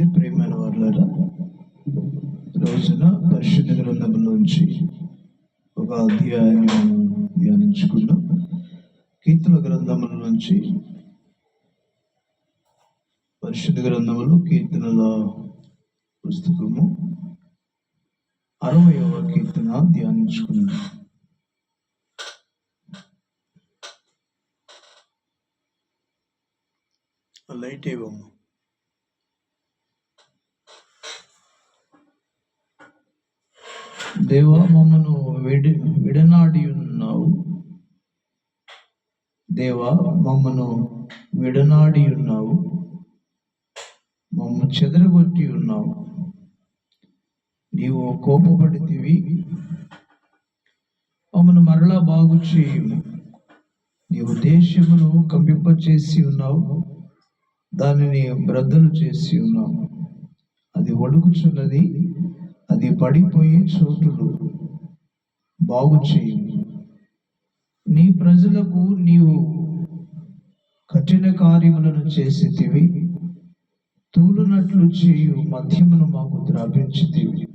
మంచిది ప్రేమైన వాళ్ళరా రోజున పరిశుద్ధ గ్రంథం నుంచి ఒక అధ్యాయం ధ్యానించుకున్నాం కీర్తన గ్రంథముల నుంచి పరిశుద్ధ గ్రంథములు కీర్తనల పుస్తకము అరవయవ కీర్తన ధ్యానించుకున్నాం లైట్ ఇవ్వము దేవా మమ్మను విడి విడనాడి ఉన్నావు దేవా మమ్మను విడనాడి ఉన్నావు మమ్మ చెదరగొట్టి ఉన్నావు నీవు కోపపడితివి. మమ్మను మరలా బాగు చేయుము నీవు దేశమును కంపింపచేసి ఉన్నావు దానిని బ్రద్దలు చేసి ఉన్నావు అది వణుకుచున్నది అది పడిపోయే చోటులు. బాగు చేయు. నీ ప్రజలకు నీవు కఠిన కార్యములను చేసితివి. తూలునట్లు చేయు మధ్యమును మాకు ద్రాపించితివి.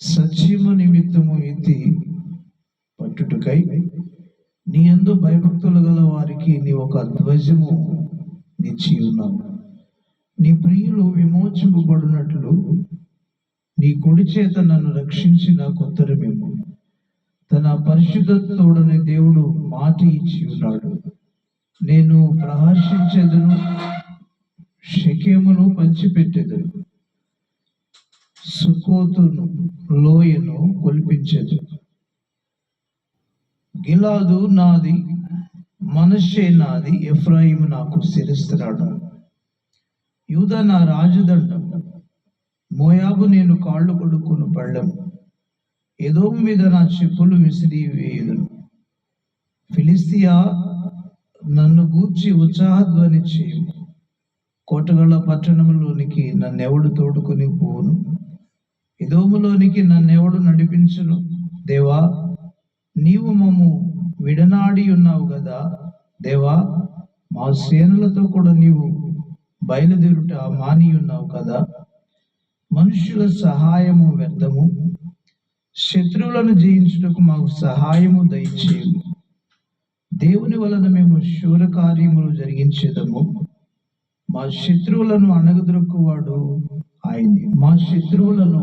సత్యము నిమిత్తము ఇది పట్టుటకై నీ యందు భయభక్తులు గల వారికి నీ ఒక ధ్వజము నిచ్చి ఉన్నావు నీ ప్రియులు విమోచింపబడినట్లు నీ కుడి చేత నన్ను రక్షించి నాకు ఉత్తరమేమో తన పరిశుద్ధతోడని దేవుడు మాట ఇచ్చి ఉన్నాడు. నేను ప్రహర్షించేదను షకేమును పంచిపెట్టేదను సుకోతును లోయను కొల్పించేదు గిలాదు నాది మనషే నాది ఎఫ్రాయిము నాకు శిరస్త్రాడు యూద నా రాజదండం. మోయాబు నేను కాళ్ళు కొడుకును పళ్ళం. ఏదో మీద నా చెప్పులు విసిరి వేయుదును ఫిలిస్తియా నన్ను గూర్చి ఉత్సాహధ్వని చేయము కోటగల పట్టణంలోనికి నన్నెవడు తోడుకొని పోను ఎదోములోనికి నన్నెవడు నడిపించును? దేవా నీవు మమ్ము విడనాడి ఉన్నావు కదా దేవా మా సేనలతో కూడా నీవు బయలుదేరుట మాని ఉన్నావు కదా? మనుషుల సహాయము వ్యర్థము శత్రువులను జయించుటకు మాకు సహాయము దయచేయము. దేవుని వలన మేము శూర కార్యములు జరిగించేదము. మా శత్రువులను అణగదొక్కువాడు ఆయనే. మా శత్రువులను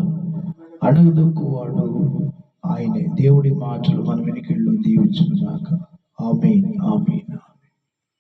అణగదొక్కువాడు ఆయనే. దేవుడి మాటలు మన వెనుకల్లో దీవించుగాక ఆమె ఆమె